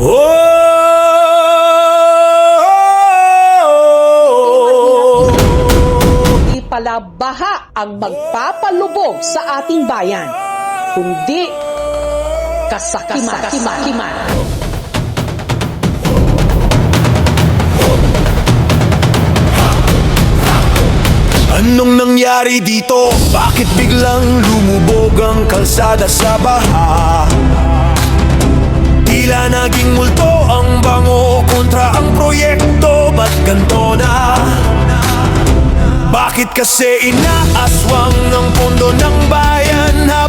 Oh! Di pala baha ang magpapalubog sa ating bayan, kundi kasakiman. Anong nangyari dito? Bakit biglang lumubog ang kalsada sa baha? Tila naging multo ang bango kontra ang proyekto Ba't ganto na? Bakit kasi inaaswang ang pondo ng bayan Habang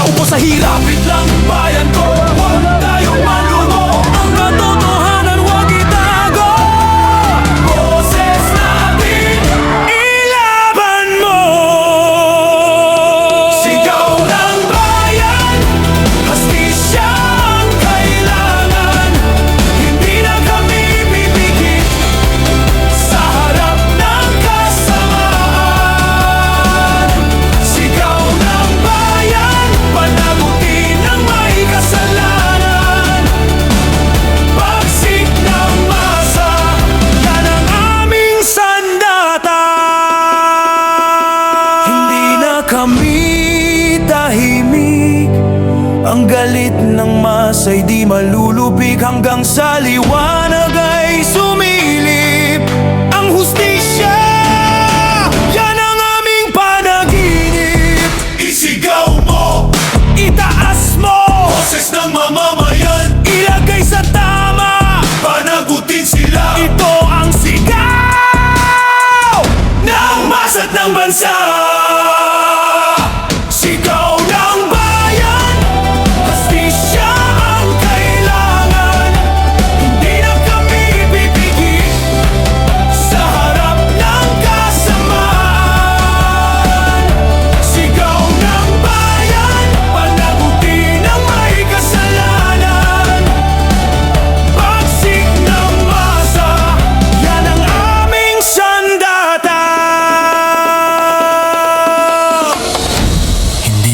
naupo sa hirap. Kapit lang bayan ko, galit ng masa'y di malulupig Hanggang sa liwanag ay sumilip Ang hustisya, yan ang aming panaginip. Isigaw mo, itaas mo. Boses ng mamamayan, ilagay sa tama. Panagutin sila, ito ang sigaw Ng masat ng bansa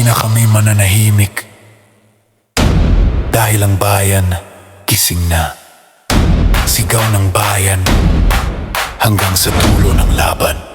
na kami mananahimik. Dahil ang bayan gising na. Sigaw ng bayan Hanggang sa tulo ng laban